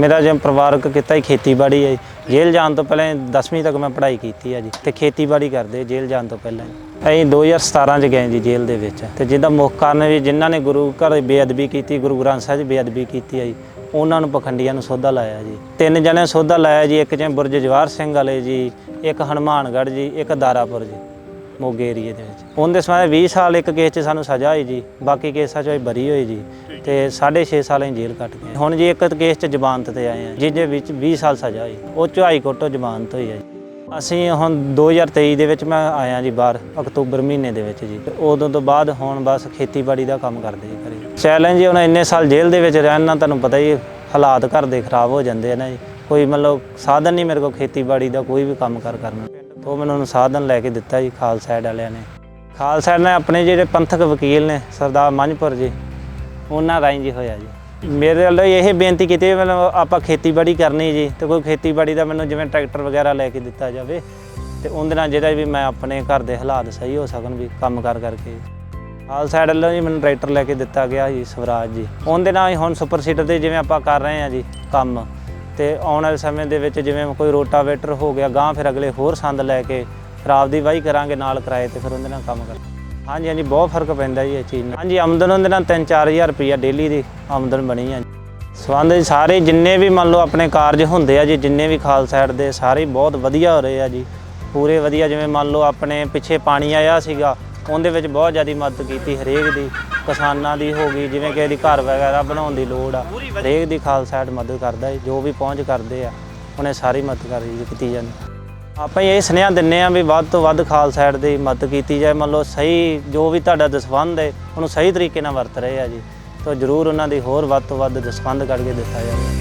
ਮੇਰਾ ਜਿਵੇਂ ਪਰਿਵਾਰਕ ਕਿੱਤਾ ਹੀ ਖੇਤੀਬਾੜੀ ਹੈ ਜੀ। ਜੇਲ੍ਹ ਜਾਣ ਤੋਂ ਪਹਿਲਾਂ 10ਵੀਂ ਤੱਕ ਮੈਂ ਪੜ੍ਹਾਈ ਕੀਤੀ ਹੈ ਜੀ ਤੇ ਖੇਤੀਬਾੜੀ ਕਰਦੇ ਜੇਲ੍ਹ ਜਾਣ ਤੋਂ ਪਹਿਲਾਂ ਹੀ। ਅਸੀਂ 2017 ਚ ਗਏ ਜੀ ਜੇਲ੍ਹ ਦੇ ਵਿੱਚ ਤੇ ਜਿਹਦਾ ਮੁੱਖ ਕਾਰਨ ਵੀ ਜਿਨ੍ਹਾਂ ਨੇ ਗੁਰੂ ਘਰ ਦੀ ਬੇਅਦਬੀ ਕੀਤੀ, ਗੁਰੂ ਗ੍ਰੰਥ ਸਾਹਿਬ ਦੀ ਬੇਅਦਬੀ ਕੀਤੀ ਹੈ ਜੀ, ਉਹਨਾਂ ਨੂੰ ਪਖੰਡੀਆਂ ਨੂੰ ਸੋਧਾ ਲਾਇਆ ਜੀ ਤਿੰਨ ਜਣੇ ਸੋਧਾ ਲਾਇਆ ਜੀ, ਇੱਕ ਜਿਵੇਂ ਬੁਰਜ ਜਵਾਰ ਸਿੰਘ ਵਾਲੇ ਜੀ, ਇੱਕ ਹਨੂਮਾਨਗੜ੍ਹ ਜੀ, ਇੱਕ ਦਾਰਾਪੁਰ ਜੀ, ਮੋਗੇ ਏਰੀਏ ਦੇ ਵਿੱਚ ਉਹਦੇ ਸਮੇਂ 20 ਸਾਲ ਇੱਕ ਕੇਸ 'ਚ ਸਾਨੂੰ ਸਜ਼ਾ ਹੋਈ ਜੀ, ਬਾਕੀ ਕੇਸਾਂ 'ਚੋਂ ਅਸੀਂ ਬਰੀ ਹੋਏ ਜੀ ਤੇ 6.5 ਸਾਲ ਅਸੀਂ ਜੇਲ੍ਹ ਕੱਟ ਗਏ। ਹੁਣ ਜੀ ਇੱਕ ਕੇਸ 'ਚ ਜ਼ਮਾਨਤ ਤੇ ਆਏ ਆ ਜਿਹਦੇ ਵਿੱਚ 20 ਸਾਲ ਸਜ਼ਾ ਹੋਈ। ਉਹ 'ਚੋਂ ਹਾਈ ਕੋਰਟ ਤੋਂ ਜ਼ਮਾਨਤ ਹੋਈ ਹੈ ਜੀ। ਅਸੀਂ ਹੁਣ 2023 ਦੇ ਵਿੱਚ ਮੈਂ ਆਇਆ ਜੀ ਬਾਹਰ, ਅਕਤੂਬਰ ਮਹੀਨੇ ਦੇ ਵਿੱਚ ਜੀ। ਤੇ ਉਦੋਂ ਤੋਂ ਬਾਅਦ ਹੁਣ ਬਸ ਖੇਤੀਬਾੜੀ ਦਾ ਕੰਮ ਕਰਦੇ ਜੀ ਘਰੇ। ਚੈਲੰਜ ਜੀ ਹੁਣ ਇੰਨੇ ਸਾਲ ਜੇਲ੍ਹ ਦੇ ਵਿੱਚ ਰਹਿਣ ਨਾਲ ਤੁਹਾਨੂੰ ਪਤਾ ਹੀ ਹਾਲਾਤ ਘਰ ਦੇ ਖਰਾਬ ਹੋ ਜਾਂਦੇ ਆ ਨਾ ਜੀ। ਕੋਈ ਮਤਲਬ ਸਾਧਨ ਨਹੀਂ ਮੇਰੇ ਕੋਲ ਖੇਤੀਬਾੜੀ ਦਾ, ਕੋਈ ਵੀ ਕੰਮ ਕਰ ਕਰਨ ਤੋਂ ਮੈਨੂੰ ਉਹਨੂੰ ਸਾਧਨ ਲੈ ਕੇ ਦਿੱਤਾ ਜੀ ਖਾਲਸਾ ਏਡ ਵਾਲਿਆਂ ਨੇ। ਖਾਲਸਾ ਨੇ ਆਪਣੇ ਜਿਹੜੇ ਪੰਥਕ ਵਕੀਲ ਨੇ, ਸਰਦਾਰ ਮੰਝਪੁਰ ਜੀ ਉਹਨਾਂ ਰਾਹੀਂ ਜੀ ਹੋਇਆ ਜੀ। ਮੇਰੇ ਵੱਲੋਂ ਇਹ ਬੇਨਤੀ ਕੀਤੀ ਵੀ ਮਤਲਬ ਆਪਾਂ ਖੇਤੀਬਾੜੀ ਕਰਨੀ ਜੀ, ਤੇ ਕੋਈ ਖੇਤੀਬਾੜੀ ਦਾ ਮੈਨੂੰ ਜਿਵੇਂ ਟਰੈਕਟਰ ਵਗੈਰਾ ਲੈ ਕੇ ਦਿੱਤਾ ਜਾਵੇ, ਤੇ ਉਹਦੇ ਨਾਲ ਜਿਹੜਾ ਵੀ ਮੈਂ ਆਪਣੇ ਘਰ ਦੇ ਹਾਲਾਤ ਸਹੀ ਹੋ ਸਕਣ ਵੀ ਕੰਮ ਕਰ ਕਰਕੇ। ਆਲ ਸਾਈਡ ਵੱਲੋਂ ਜੀ ਮੈਨੂੰ ਟਰੈਕਟਰ ਲੈ ਕੇ ਦਿੱਤਾ ਗਿਆ ਜੀ, ਸਵਰਾਜ ਜੀ। ਉਹਦੇ ਨਾਲ ਹੀ ਹੁਣ ਸੁਪਰ ਸੀਡਰ ਤੇ ਜਿਵੇਂ ਆਪਾਂ ਕਰ ਰਹੇ ਹਾਂ ਜੀ, ਕੰਮ। ਤੇ ਆਉਣ ਵਾਲੇ ਸਮੇਂ ਦੇ ਵਿੱਚ ਜਿਵੇਂ ਕੋਈ ਰੋਟਾਵੇਟਰ ਹੋ ਗਿਆ ਗਾਂ ਫਿਰ ਅਗਲੇ ਹੋਰ ਸੰਦ ਲੈ ਕੇ ਫਿਰ ਆਪਦੀ ਵਾਹੀ ਕਰਾਂਗੇ ਨਾਲ ਕਿਰਾਏ ਤੇ ਫਿਰ ਉਹਦੇ ਨਾਲ ਕੰਮ ਕਰ ਹਾਂਜੀ ਹਾਂਜੀ, ਬਹੁਤ ਫ਼ਰਕ ਪੈਂਦਾ ਜੀ ਇਹ ਚੀਜ਼ ਨਾਲ। ਹਾਂਜੀ, ਆਮਦਨ ਉਹਦੇ ਨਾਲ 3-4000 ਰੁਪਈਆ ਡੇਲੀ ਦੀ ਆਮਦਨ ਬਣੀ ਆ ਸਬੰਧ ਜੀ, ਸਾਰੇ ਜਿੰਨੇ ਵੀ ਮੰਨ ਲਓ ਆਪਣੇ ਕਾਰਜ ਹੁੰਦੇ ਆ ਜੀ, ਜਿੰਨੇ ਵੀ ਖਾਲਸਾ ਦੇ, ਸਾਰੇ ਬਹੁਤ ਵਧੀਆ ਹੋ ਰਹੇ ਆ ਜੀ। ਪੂਰੇ ਵਧੀਆ, ਜਿਵੇਂ ਮੰਨ ਲਓ ਆਪਣੇ ਪਿੱਛੇ ਪਾਣੀ ਆਇਆ ਸੀਗਾ, ਉਹਦੇ ਵਿੱਚ ਬਹੁਤ ਜ਼ਿਆਦਾ ਮਦਦ ਕੀਤੀ ਹਰੇਕ ਦੀ। ਕਿਸਾਨਾਂ ਦੀ ਹੋ ਗਈ, ਜਿਵੇਂ ਕਿ ਇਹਦੀ ਘਰ ਵਗੈਰਾ ਬਣਾਉਣ ਦੀ ਲੋੜ ਆ, ਹਰੇਕ ਦੀ ਖਾਲਸਾ ਮਦਦ ਕਰਦਾ ਜੀ, ਜੋ ਵੀ ਪਹੁੰਚ ਕਰਦੇ ਆ, ਉਹਨੇ ਸਾਰੀ ਮਦਦ ਕਰੀ ਕੀਤੀ ਜਾਂਦੀ ਆਪਾਂ ਇਹ ਸੁਨੇਹਾ ਦਿੰਨੇ ਆ ਵੀ ਵੱਧ ਤੋਂ ਵੱਧ ਖਾਲਸਾ ਸਾਈਡ ਦੀ ਮਦਦ ਕੀਤੀ ਜਾਏ। ਮੰਨ ਲਓ ਸਹੀ, ਜੋ ਵੀ ਤੁਹਾਡਾ ਦਸਵੰਧ ਹੈ ਉਹਨੂੰ ਸਹੀ ਤਰੀਕੇ ਨਾਲ ਵਰਤ ਰਹੇ ਆ ਜੀ। ਤਾਂ ਜਰੂਰ ਉਹਨਾਂ ਦੀ ਹੋਰ ਵੱਧ ਤੋਂ ਵੱਧ ਦਸਵੰਧ ਕੱਢ ਕੇ ਦਿੱਤਾ ਜਾਵੇ।